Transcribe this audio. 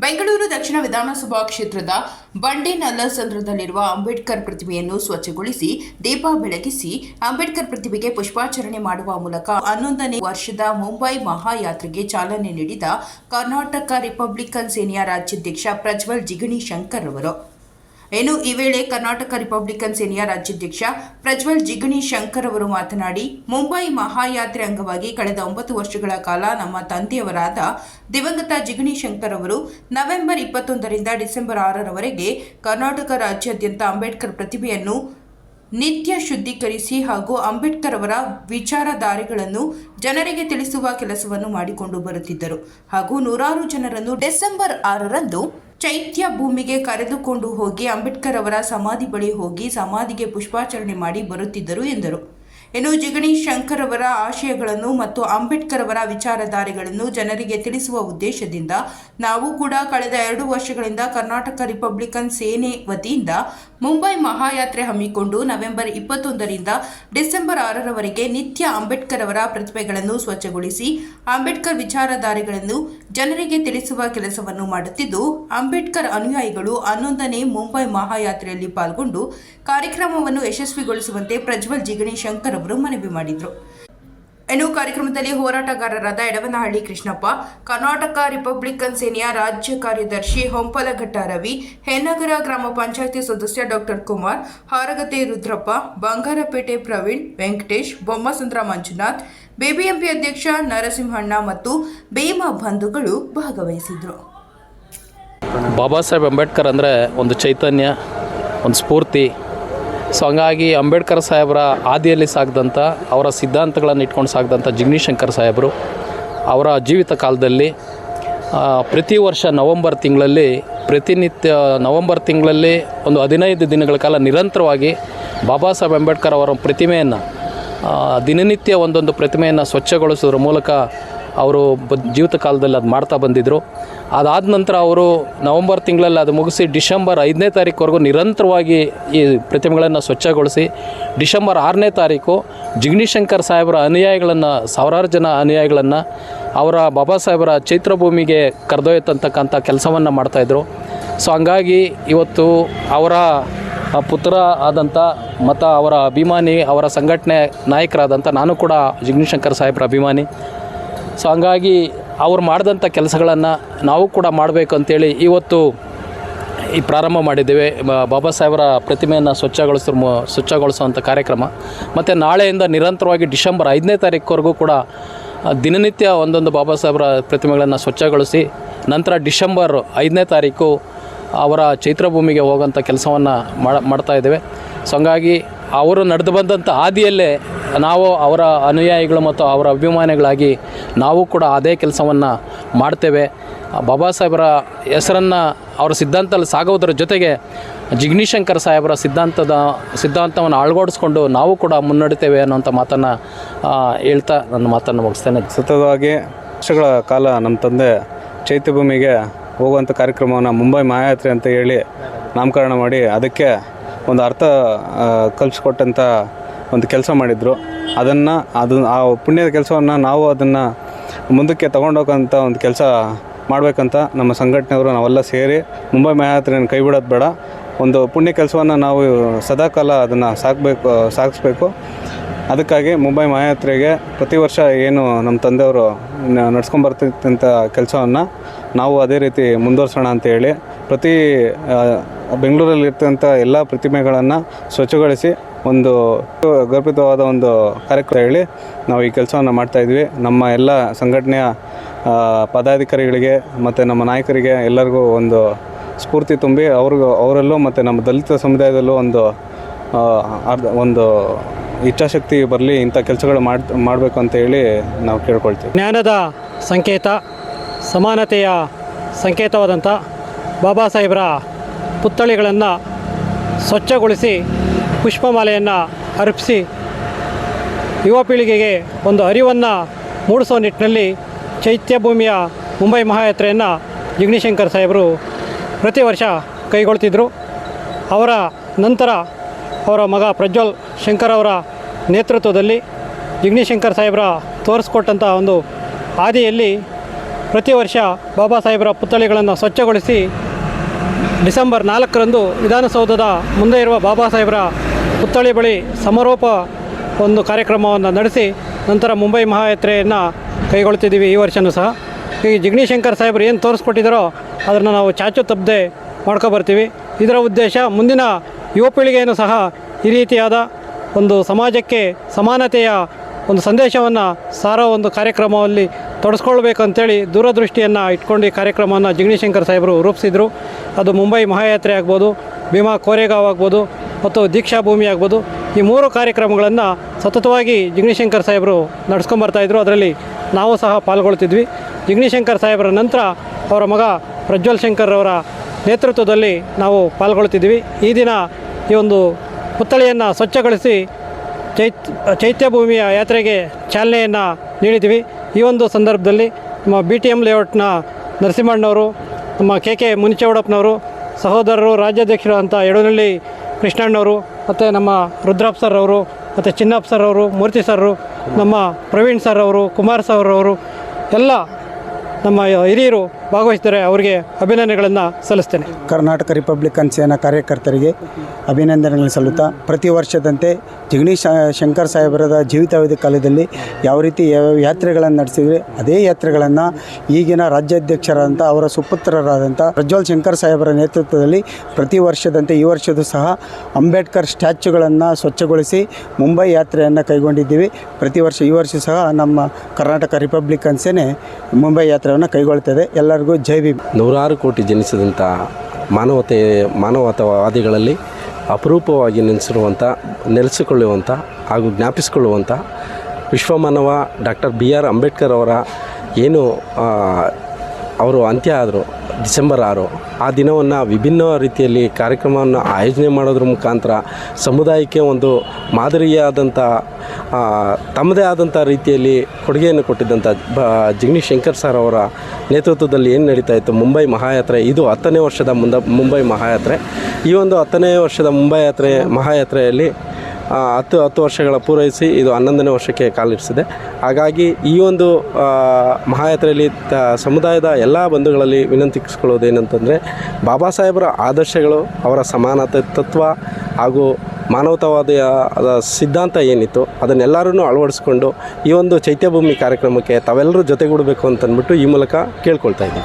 ಬೆಂಗಳೂರು ದಕ್ಷಿಣ ವಿಧಾನಸಭಾ ಕ್ಷೇತ್ರದ ಬಂಡೆ ನಲ್ಲಸಂದ್ರದಲ್ಲಿರುವ ಅಂಬೇಡ್ಕರ್ ಪ್ರತಿಮೆಯನ್ನು ಸ್ವಚ್ಛಗೊಳಿಸಿ ದೀಪ ಬೆಳಗಿಸಿ ಅಂಬೇಡ್ಕರ್ ಪ್ರತಿಮೆಗೆ ಪುಷ್ಪಾಚರಣೆ ಮಾಡುವ ಮೂಲಕ ಹನ್ನೊಂದನೇ ವರ್ಷದ ಮುಂಬೈ ಮಹಾಯಾತ್ರೆಗೆ ಚಾಲನೆ ನೀಡಿದ ಕರ್ನಾಟಕ ರಿಪಬ್ಲಿಕನ್ ಸೇನೆಯ ರಾಜ್ಯಾಧ್ಯಕ್ಷ ಪ್ರಜ್ವಲ್ ಜಿಗಣಿ ಶಂಕರ್ ಅವರು. ಇನ್ನು ಈ ವೇಳೆ ಕರ್ನಾಟಕ ರಿಪಬ್ಲಿಕನ್ ಸೇನೆಯ ರಾಜ್ಯಾಧ್ಯಕ್ಷ ಪ್ರಜ್ವಲ್ ಜಿಗಣಿ ಶಂಕರ್ ಅವರು ಮಾತನಾಡಿ, ಮುಂಬೈ ಮಹಾಯಾತ್ರೆ ಅಂಗವಾಗಿ ಕಳೆದ ಒಂಬತ್ತು ವರ್ಷಗಳ ಕಾಲ ನಮ್ಮ ತಂದೆಯವರಾದ ದಿವಂಗತ ಜಿಗಣಿ ಶಂಕರ್ ಅವರು ನವೆಂಬರ್ ಇಪ್ಪತ್ತೊಂದರಿಂದ ಡಿಸೆಂಬರ್ ಆರರವರೆಗೆ ಕರ್ನಾಟಕ ರಾಜ್ಯಾದ್ಯಂತ ಅಂಬೇಡ್ಕರ್ ಪ್ರತಿಭೆಯನ್ನು ನಿತ್ಯ ಶುದ್ಧೀಕರಿಸಿ ಹಾಗೂ ಅಂಬೇಡ್ಕರ್ ಅವರ ವಿಚಾರಧಾರೆಗಳನ್ನು ಜನರಿಗೆ ತಿಳಿಸುವ ಕೆಲಸವನ್ನು ಮಾಡಿಕೊಂಡು ಬರುತ್ತಿದ್ದರು. ಹಾಗೂ ನೂರಾರು ಜನರನ್ನು ಡಿಸೆಂಬರ್ ಆರರಂದು ಚೈತ್ಯ ಭೂಮಿಗೆ ಕರೆದುಕೊಂಡು ಹೋಗಿ ಅಂಬೇಡ್ಕರ್ ಅವರ ಸಮಾಧಿ ಬಳಿ ಹೋಗಿ ಸಮಾಧಿಗೆ ಪುಷ್ಪಾಚರಣೆ ಮಾಡಿ ಬರುತ್ತಿದ್ದರು ಎಂದರು. ಇನ್ನು ಜಿಗಣಿ ಶಂಕರ್ ಅವರ ಆಶಯಗಳನ್ನು ಮತ್ತು ಅಂಬೇಡ್ಕರ್ ಅವರ ವಿಚಾರಧಾರೆಗಳನ್ನು ಜನರಿಗೆ ತಿಳಿಸುವ ಉದ್ದೇಶದಿಂದ ನಾವು ಕೂಡ ಕಳೆದ ಎರಡು ವರ್ಷಗಳಿಂದ ಕರ್ನಾಟಕ ರಿಪಬ್ಲಿಕನ್ ಸೇನೆ ವತಿಯಿಂದ ಮುಂಬೈ ಮಹಾಯಾತ್ರೆ ಹಮ್ಮಿಕೊಂಡು ನವೆಂಬರ್ ಇಪ್ಪತ್ತೊಂದರಿಂದ ಡಿಸೆಂಬರ್ ಆರರವರೆಗೆ ನಿತ್ಯ ಅಂಬೇಡ್ಕರ್ ಅವರ ಪ್ರತಿಭೆಗಳನ್ನು ಸ್ವಚ್ಛಗೊಳಿಸಿ, ಅಂಬೇಡ್ಕರ್ ವಿಚಾರಧಾರೆಗಳನ್ನು ಜನರಿಗೆ ತಿಳಿಸುವ ಕೆಲಸವನ್ನು ಮಾಡುತ್ತಿದ್ದು, ಅಂಬೇಡ್ಕರ್ ಅನುಯಾಯಿಗಳು ಹನ್ನೊಂದನೇ ಮುಂಬೈ ಮಹಾಯಾತ್ರೆಯಲ್ಲಿ ಪಾಲ್ಗೊಂಡು ಕಾರ್ಯಕ್ರಮವನ್ನು ಯಶಸ್ವಿಗೊಳಿಸುವಂತೆ ಪ್ರಜ್ವಲ್ ಜಿಗಣಿ ಶಂಕರ್ ಅವರು ಮನವಿ ಮಾಡಿದರು. ಇನ್ನು ಕಾರ್ಯಕ್ರಮದಲ್ಲಿ ಹೋರಾಟಗಾರರಾದ ಎಡವನಹಳ್ಳಿ ಕೃಷ್ಣಪ್ಪ, ಕರ್ನಾಟಕ ರಿಪಬ್ಲಿಕನ್ ಸೇನೆಯ ರಾಜ್ಯ ಕಾರ್ಯದರ್ಶಿ ಹೊಂಪಲಘಟ್ಟ ರವಿ ಹೆನ್ನಗರ ಗ್ರಾಮ ಪಂಚಾಯಿತಿ ಸದಸ್ಯ ಡಾಕ್ಟರ್ ಕುಮಾರ್ ಹಾರಗತೆ ರುದ್ರಪ್ಪ, ಬಂಗಾರಪೇಟೆ ಪ್ರವೀಣ್, ವೆಂಕಟೇಶ್, ಬೊಮ್ಮಸುಂದ್ರ ಮಂಜುನಾಥ್, ಬಿಬಿಎಂಪಿ ಅಧ್ಯಕ್ಷ ನರಸಿಂಹಣ್ಣ ಮತ್ತು ಭೀಮಾ ಬಂಧುಗಳು ಭಾಗವಹಿಸಿದರು. ಬಾಬಾ ಸಾಹೇಬ್ ಅಂಬೇಡ್ಕರ್ ಅಂದರೆ ಒಂದು ಚೈತನ್ಯ, ಒಂದು ಸ್ಫೂರ್ತಿ ಸೊ ಹಂಗಾಗಿ ಅಂಬೇಡ್ಕರ್ ಸಾಹೇಬರ ಹಾದಿಯಲ್ಲಿ ಸಾಗ್ದಂಥ ಅವರ ಸಿದ್ಧಾಂತಗಳನ್ನು ಇಟ್ಕೊಂಡು ಸಾಗ್ದಂಥ ಜಿಗ್ನಿ ಶಂಕರ್ ಸಾಹೇಬರು, ಅವರ ಜೀವಿತ ಕಾಲದಲ್ಲಿ ಪ್ರತಿ ವರ್ಷ ನವಂಬರ್ ತಿಂಗಳಲ್ಲಿ, ಪ್ರತಿನಿತ್ಯ ನವಂಬರ್ ತಿಂಗಳಲ್ಲಿ ಒಂದು ಹದಿನೈದು ದಿನಗಳ ಕಾಲ ನಿರಂತರವಾಗಿ ಬಾಬಾ ಸಾಹೇಬ್ ಅಂಬೇಡ್ಕರ್ ಅವರ ಪ್ರತಿಮೆಯನ್ನು ದಿನನಿತ್ಯ ಒಂದೊಂದು ಪ್ರತಿಮೆಯನ್ನು ಸ್ವಚ್ಛಗೊಳಿಸೋದ್ರ ಮೂಲಕ ಅವರು ಜೀವಿತ ಕಾಲದಲ್ಲಿ ಅದು ಮಾಡ್ತಾ ಬಂದಿದ್ದರು ಅದಾದ ನಂತರ ಅವರು ನವಂಬರ್ ತಿಂಗಳಲ್ಲಿ ಅದು ಮುಗಿಸಿ ಡಿಸೆಂಬರ್ ಐದನೇ ತಾರೀಕುವರೆಗೂ ನಿರಂತರವಾಗಿ ಈ ಪ್ರತಿಮೆಗಳನ್ನು ಸ್ವಚ್ಛಗೊಳಿಸಿ, ಡಿಸೆಂಬರ್ ಆರನೇ ತಾರೀಕು ಜಿಗ್ನಿಶಂಕರ್ ಸಾಹೇಬರ ಅನುಯಾಯಿಗಳನ್ನು, ಸಾವಿರಾರು ಜನ ಅನುಯಾಯಿಗಳನ್ನು ಅವರ ಬಾಬಾ ಸಾಹೇಬರ ಚೈತ್ರಭೂಮಿಗೆ ಕರೆದೊಯ್ಯತಕ್ಕಂಥ ಕೆಲಸವನ್ನು ಮಾಡ್ತಾಯಿದ್ರು ಸೊ, ಹಂಗಾಗಿ ಇವತ್ತು ಅವರ ಪುತ್ರ ಆದಂಥ ಮತ್ತು ಅವರ ಅಭಿಮಾನಿ, ಅವರ ಸಂಘಟನೆ ನಾಯಕರಾದಂಥ ನಾನು ಕೂಡ ಜಿಗ್ನಿಶಂಕರ್ ಸಾಹೇಬರ ಅಭಿಮಾನಿ. ಸೊ ಹಂಗಾಗಿ ಅವ್ರು ಮಾಡಿದಂಥ ಕೆಲಸಗಳನ್ನು ನಾವು ಕೂಡ ಮಾಡಬೇಕು ಅಂತೇಳಿ ಇವತ್ತು ಈ ಪ್ರಾರಂಭ ಮಾಡಿದ್ದೇವೆ. ಬಾಬಾ ಸಾಹೇಬರ ಪ್ರತಿಮೆಯನ್ನು ಸ್ವಚ್ಛಗೊಳಿಸೋ ಸ್ವಚ್ಛಗೊಳಿಸುವಂಥ ಕಾರ್ಯಕ್ರಮ. ಮತ್ತು ನಾಳೆಯಿಂದ ನಿರಂತರವಾಗಿ ಡಿಸೆಂಬರ್ ಐದನೇ ತಾರೀಕುವರೆಗೂ ಕೂಡ ದಿನನಿತ್ಯ ಒಂದೊಂದು ಬಾಬಾ ಸಾಹೇಬರ ಪ್ರತಿಮೆಗಳನ್ನು ಸ್ವಚ್ಛಗೊಳಿಸಿ, ನಂತರ ಡಿಸೆಂಬರ್ ಐದನೇ ತಾರೀಕು ಅವರ ಚೈತ್ರಭೂಮಿಗೆ ಹೋಗೋಂಥ ಕೆಲಸವನ್ನು ಮಾಡ್ತಾ ಇದ್ದೇವೆ. ಸೊ ಹಂಗಾಗಿ ಅವರು ನಡೆದು ಬಂದಂಥ ಹಾದಿಯಲ್ಲೇ ನಾವು ಅವರ ಅನುಯಾಯಿಗಳು ಮತ್ತು ಅವರ ಅಭಿಮಾನಿಗಳಾಗಿ ನಾವು ಕೂಡ ಅದೇ ಕೆಲಸವನ್ನು ಮಾಡ್ತೇವೆ. ಬಾಬಾ ಸಾಹೇಬರ ಹೆಸರನ್ನು ಅವರ ಸಿದ್ಧಾಂತದಲ್ಲಿ ಸಾಗೋದ್ರ ಜೊತೆಗೆ ಜಿಗ್ನಿಶಂಕರ್ ಸಾಹೇಬರ ಸಿದ್ಧಾಂತದ ಸಿದ್ಧಾಂತವನ್ನು ಅಳವಡಿಸ್ಕೊಂಡು ನಾವು ಕೂಡ ಮುನ್ನಡಿತೇವೆ ಅನ್ನೋಂಥ ಮಾತನ್ನು ಹೇಳ್ತಾ ನನ್ನ ಮಾತನ್ನು ಮುಗಿಸ್ತೇನೆ. ಸತತವಾಗಿ ವರ್ಷಗಳ ಕಾಲ ನಮ್ಮ ತಂದೆ ಚೈತ್ಯಭೂಮಿಗೆ ಹೋಗುವಂಥ ಕಾರ್ಯಕ್ರಮವನ್ನು ಮುಂಬೈ ಮಹಾಯಾತ್ರೆ ಅಂತ ಹೇಳಿ ನಾಮಕರಣ ಮಾಡಿ ಅದಕ್ಕೆ ಒಂದು ಅರ್ಥ ಕಲ್ಸ್ಕೊಟ್ಟಂಥ ಒಂದು ಕೆಲಸ ಮಾಡಿದರು. ಅದನ್ನು, ಅದು, ಆ ಪುಣ್ಯದ ಕೆಲಸವನ್ನು ನಾವು ಅದನ್ನು ಮುಂದಕ್ಕೆ ತೊಗೊಂಡೋಗಂಥ ಒಂದು ಕೆಲಸ ಮಾಡಬೇಕಂತ ನಮ್ಮ ಸಂಘಟನೆಯವರು ನಾವೆಲ್ಲ ಸೇರಿ ಮುಂಬೈ ಮಾಯಾತ್ರೆಯನ್ನು ಕೈ ಬಿಡೋದು ಬೇಡ. ಒಂದು ಪುಣ್ಯ ಕೆಲಸವನ್ನು ನಾವು ಸದಾಕಾಲ ಅದನ್ನು ಸಾಕಬೇಕು, ಸಾಗಿಸ್ಬೇಕು. ಅದಕ್ಕಾಗಿ ಮುಂಬೈ ಮಹಾಯಾತ್ರೆಗೆ ಪ್ರತಿ ವರ್ಷ ಏನು ನಮ್ಮ ತಂದೆಯವರು ನಡ್ಸ್ಕೊಂಬರ್ತಿದ್ದಂಥ ಕೆಲಸವನ್ನು ನಾವು ಅದೇ ರೀತಿ ಮುಂದುವರ್ಸೋಣ ಅಂತ ಹೇಳಿ ಪ್ರತಿ ಬೆಂಗಳೂರಲ್ಲಿ ಇರ್ತಂಥ ಎಲ್ಲ ಪ್ರತಿಮೆಗಳನ್ನು ಸ್ವಚ್ಛಗೊಳಿಸಿ ಒಂದು ಗರ್ಭಿತವಾದ ಒಂದು ಕಾರ್ಯಕ್ರಮ ಹೇಳಿ ನಾವು ಈ ಕೆಲಸವನ್ನು ಮಾಡ್ತಾಯಿದ್ವಿ ನಮ್ಮ ಎಲ್ಲ ಸಂಘಟನೆಯ ಪದಾಧಿಕಾರಿಗಳಿಗೆ ಮತ್ತು ನಮ್ಮ ನಾಯಕರಿಗೆ ಎಲ್ಲರಿಗೂ ಒಂದು ಸ್ಫೂರ್ತಿ ತುಂಬಿ ಅವ್ರಿಗೂ, ಅವರಲ್ಲೂ ಮತ್ತು ನಮ್ಮ ದಲಿತ ಸಮುದಾಯದಲ್ಲೂ ಒಂದು ಅರ್ಧ, ಒಂದು ಇಚ್ಛಾಶಕ್ತಿ ಬರಲಿ, ಇಂಥ ಕೆಲಸಗಳು ಮಾಡಿ, ಮಾಡಬೇಕು ಅಂತ ಹೇಳಿ ನಾವು ಕೇಳ್ಕೊಳ್ತೀವಿ. ಜ್ಞಾನದ ಸಂಕೇತ, ಸಮಾನತೆಯ ಸಂಕೇತವಾದಂಥ ಬಾಬಾ ಸಾಹೇಬರ ಪುತ್ಥಳಿಗಳನ್ನು ಸ್ವಚ್ಛಗೊಳಿಸಿ ಪುಷ್ಪಮಾಲೆಯನ್ನು ಅರ್ಪಿಸಿ ಯುವ ಪೀಳಿಗೆಗೆ ಒಂದು ಅರಿವನ್ನು ಮೂಡಿಸೋ ನಿಟ್ಟಿನಲ್ಲಿ ಚೈತ್ಯಭೂಮಿಯ ಮುಂಬೈ ಮಹಾಯಾತ್ರೆಯನ್ನು ಜಿಗ್ನಿಶಂಕರ್ ಸಾಹೇಬರು ಪ್ರತಿ ವರ್ಷ ಕೈಗೊಳ್ತಿದ್ದರು ಅವರ ನಂತರ ಅವರ ಮಗ ಪ್ರಜ್ವಲ್ ಶಂಕರ್ ಅವರ ನೇತೃತ್ವದಲ್ಲಿ ಜಿಗ್ನಿಶಂಕರ್ ಸಾಹೇಬರ ತೋರಿಸ್ಕೊಟ್ಟಂಥ ಒಂದು ಹಾದಿಯಲ್ಲಿ ಪ್ರತಿ ವರ್ಷ ಬಾಬಾ ಸಾಹೇಬರ ಪುತ್ಥಳಿಗಳನ್ನು ಸ್ವಚ್ಛಗೊಳಿಸಿ ಡಿಸೆಂಬರ್ ನಾಲ್ಕರಂದು ವಿಧಾನಸೌಧದ ಮುಂದೆ ಇರುವ ಬಾಬಾ ಸಾಹೇಬರ ಪುತ್ಥಳಿ ಬಳಿ ಸಮಾರೋಪ ಒಂದು ಕಾರ್ಯಕ್ರಮವನ್ನು ನಡೆಸಿ ನಂತರ ಮುಂಬೈ ಮಹಾಯಾತ್ರೆಯನ್ನು ಕೈಗೊಳ್ತಿದ್ದೀವಿ ಈ ವರ್ಷವೂ ಸಹ. ಈ ಜಿಗ್ನಿಶಂಕರ್ ಸಾಹೇಬರು ಏನು ತೋರಿಸ್ಕೊಟ್ಟಿದ್ದಾರೋ ಅದನ್ನು ನಾವು ಚಾಚು ತಪ್ಪದೆ ಮಾಡ್ಕೊಬರ್ತೀವಿ ಇದರ ಉದ್ದೇಶ ಮುಂದಿನ ಯುವ ಪೀಳಿಗೆಯನ್ನು ಸಹ ಈ ರೀತಿಯಾದ ಒಂದು ಸಮಾಜಕ್ಕೆ ಸಮಾನತೆಯ ಒಂದು ಸಂದೇಶವನ್ನು ಸಾರೋ ಒಂದು ಕಾರ್ಯಕ್ರಮದಲ್ಲಿ ತೊಡಸ್ಕೊಳ್ಬೇಕು ಅಂತೇಳಿ ದೂರದೃಷ್ಟಿಯನ್ನು ಇಟ್ಕೊಂಡು ಈ ಕಾರ್ಯಕ್ರಮವನ್ನು ಜಿಗ್ನಿಶಂಕರ್ ಸಾಹೇಬರು ರೂಪಿಸಿದರು. ಅದು ಮುಂಬೈ ಮಹಾಯಾತ್ರೆ ಆಗ್ಬೋದು, ಭೀಮಾ ಕೋರೆಗಾವ್ ಆಗ್ಬೋದು, ಮತ್ತು ದೀಕ್ಷಾ ಭೂಮಿ ಆಗ್ಬೋದು. ಈ ಮೂರು ಕಾರ್ಯಕ್ರಮಗಳನ್ನು ಸತತವಾಗಿ ಜಿಗ್ನಿಶಂಕರ್ ಸಾಹೇಬರು ನಡೆಸ್ಕೊಂಬರ್ತಾಯಿದ್ರು ಅದರಲ್ಲಿ ನಾವು ಸಹ ಪಾಲ್ಗೊಳ್ತಿದ್ವಿ. ಜಿಗ್ನಿಶಂಕರ್ ಸಾಹೇಬರ ನಂತರ ಅವರ ಮಗ ಪ್ರಜ್ವಲ್ ಶಂಕರ್ ಅವರ ನೇತೃತ್ವದಲ್ಲಿ ನಾವು ಪಾಲ್ಗೊಳ್ತಿದ್ವಿ. ಈ ದಿನ ಈ ಒಂದು ಪುತ್ಥಳಿಯನ್ನು ಸ್ವಚ್ಛಗೊಳಿಸಿ ಚೈತ್, ಚೈತ್ಯ ಭೂಮಿಯ ಯಾತ್ರೆಗೆ ಚಾಲನೆಯನ್ನು ನೀಡಿದ್ವಿ. ಈ ಒಂದು ಸಂದರ್ಭದಲ್ಲಿ ನಮ್ಮ ಬಿ ಟಿ ಎಂ ಲೇಔಟ್ನ ನರಸಿಂಹಣ್ಣವರು, ನಮ್ಮ ಕೆ ಕೆ ಮುನಿಚೌಡಪ್ಪನವರು, ಸಹೋದರರು, ರಾಜ್ಯಾಧ್ಯಕ್ಷರು ಅಂತ ಯಡನಹಳ್ಳಿ ಕೃಷ್ಣಣ್ಣವರು, ಮತ್ತು ನಮ್ಮ ರುದ್ರಪ್ಪ ಸರ್ ಅವರು, ಮತ್ತು ಚಿನ್ನಪ್ಪ ಸರ್ ಅವರು, ಮೂರ್ತಿ ಸರ್ರು ನಮ್ಮ ಪ್ರವೀಣ್ ಸರ್ ಅವರು, ಕುಮಾರ್ ಸರ್ ಅವರು, ಎಲ್ಲ ನಮ್ಮ ಹಿರಿಯರು ಭಾಗವಹಿಸಿದ್ದಾರೆ ಅವರಿಗೆ ಅಭಿನಂದನೆಗಳನ್ನು ಸಲ್ಲಿಸ್ತೇನೆ. ಕರ್ನಾಟಕ ರಿಪಬ್ಲಿಕನ್ ಸೇನಾ ಕಾರ್ಯಕರ್ತರಿಗೆ ಅಭಿನಂದನೆಗಳನ್ನು ಸಲ್ಲುತ್ತಾ ಪ್ರತಿ ವರ್ಷದಂತೆ ಜಿಗಣಿ ಶಂಕರ್ ಸಾಹೇಬರದ ಜೀವಿತಾವಧಿ ಕಾಲದಲ್ಲಿ ಯಾವ ರೀತಿ ಯಾತ್ರೆಗಳನ್ನು ನಡೆಸಿದ್ವಿ, ಅದೇ ಯಾತ್ರೆಗಳನ್ನು ಈಗಿನ ರಾಜ್ಯಾಧ್ಯಕ್ಷರಾದಂಥ, ಅವರ ಸುಪುತ್ರರಾದಂಥ ಪ್ರಜ್ವಲ್ ಶಂಕರ್ ಸಾಹೇಬರ ನೇತೃತ್ವದಲ್ಲಿ ಪ್ರತಿ ವರ್ಷದಂತೆ ಈ ವರ್ಷದ ಸಹ ಅಂಬೇಡ್ಕರ್ ಸ್ಟ್ಯಾಚ್ಯುಗಳನ್ನು ಸ್ವಚ್ಛಗೊಳಿಸಿ ಮುಂಬೈ ಯಾತ್ರೆಯನ್ನು ಕೈಗೊಂಡಿದ್ದೀವಿ. ಪ್ರತಿ ವರ್ಷ ಈ ವರ್ಷ ಸಹ ನಮ್ಮ ಕರ್ನಾಟಕ ರಿಪಬ್ಲಿಕನ್ ಸೇನೆ ಮುಂಬೈ ಯಾತ್ರೆಯನ್ನು ಕೈಗೊಳ್ತದೆ ಎಲ್ಲರಿಗೂ ಜೈ ಭೀಮ್. ನೂರಾರು ಕೋಟಿ ಜನಿಸಿದಂಥ ಮಾನವತೆ, ಮಾನವತಾವಾದಿಗಳಲ್ಲಿ ಅಪರೂಪವಾಗಿ ನೆಲೆಸಿರುವಂಥ, ನೆಲೆಸಿಕೊಳ್ಳುವಂಥ ಹಾಗೂ ಜ್ಞಾಪಿಸಿಕೊಳ್ಳುವಂಥ ವಿಶ್ವಮಾನವ ಡಾಕ್ಟರ್ ಬಿ ಆರ್ ಅಂಬೇಡ್ಕರ್ ಅವರ ಏನು ಅವರು ಅಂತ್ಯ ಆದರು, ಡಿಸೆಂಬರ್ ಆರು, ಆ ದಿನವನ್ನು ವಿಭಿನ್ನ ರೀತಿಯಲ್ಲಿ ಕಾರ್ಯಕ್ರಮವನ್ನು ಆಯೋಜನೆ ಮಾಡೋದ್ರ ಮುಖಾಂತರ ಸಮುದಾಯಕ್ಕೆ ಒಂದು ಮಾದರಿಯಾದಂಥ ತಮ್ಮದೇ ಆದಂಥ ರೀತಿಯಲ್ಲಿ ಕೊಡುಗೆಯನ್ನು ಕೊಟ್ಟಿದ್ದಂಥ ಬ, ಜಿಗ್ನಿ ಶಂಕರ್ ಸರ್ ಅವರ ನೇತೃತ್ವದಲ್ಲಿ ಏನು ನಡೀತಾ ಇತ್ತು? ಮುಂಬೈ ಮಹಾಯಾತ್ರೆ, ಇದು ಹತ್ತನೇ ವರ್ಷದ ಮುಂದ, ಮುಂಬೈ ಮಹಾಯಾತ್ರೆ. ಈ ಒಂದು ಹತ್ತನೇ ವರ್ಷದ ಮುಂಬೈ ಯಾತ್ರೆ ಮಹಾಯಾತ್ರೆಯಲ್ಲಿ ಹತ್ತು ಹತ್ತು ವರ್ಷಗಳ ಪೂರೈಸಿ ಇದು ಹನ್ನೊಂದನೇ ವರ್ಷಕ್ಕೆ ಕಾಲಿರಿಸಿದೆ ಹಾಗಾಗಿ ಈ ಒಂದು ಮಹಾಯಾತ್ರೆಯಲ್ಲಿ ತ, ಸಮುದಾಯದ ಎಲ್ಲ ಬಂಧುಗಳಲ್ಲಿ ವಿನಂತಿಸ್ಕೊಳ್ಳೋದೇನಂತಂದರೆ, ಬಾಬಾ ಸಾಹೇಬರ ಆದರ್ಶಗಳು ಅವರ ಸಮಾನತೆ ತತ್ವ ಹಾಗೂ ಮಾನವತಾವಾದಿಯ ಸಿದ್ಧಾಂತ ಏನಿತ್ತು ಅದನ್ನೆಲ್ಲರೂ ಅಳವಡಿಸ್ಕೊಂಡು ಈ ಒಂದು ಚೈತ್ಯಭೂಮಿ ಕಾರ್ಯಕ್ರಮಕ್ಕೆ ತಾವೆಲ್ಲರೂ ಜೊತೆಗೂಡಬೇಕು ಅಂತಂದ್ಬಿಟ್ಟು ಈ ಮೂಲಕ ಕೇಳ್ಕೊಳ್ತಾ ಇದ್ದೀವಿ